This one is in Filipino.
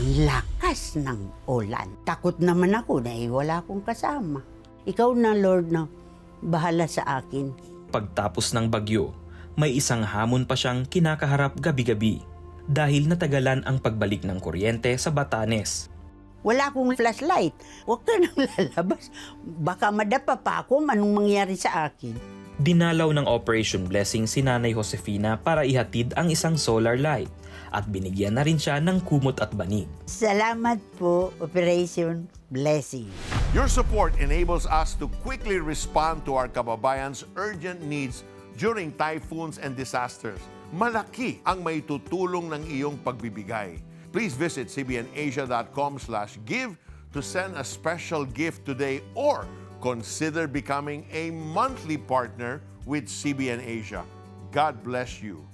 Ang lakas ng ulan. Takot naman ako na eh, wala akong kasama. Ikaw na, Lord, na bahala sa akin. Pagtapos ng bagyo, may isang hamon pa siyang kinakaharap gabi-gabi dahil natagalan ang pagbalik ng kuryente sa Batanes. Wala akong flashlight. Huwag ka nang lalabas. Baka madapa pa ako anong mangyari sa akin. Dinalaw ng Operation Blessing si Nanay Josefina para ihatid ang isang solar light at binigyan na rin siya ng kumot at banig. Salamat po, Operation Blessing. Your support enables us to quickly respond to our kababayans' urgent needs during typhoons and disasters. Malaki ang may tutulong ng iyong pagbibigay. Please visit cbnasia.com slash give to send a special gift today or consider becoming a monthly partner with CBN Asia. God bless you.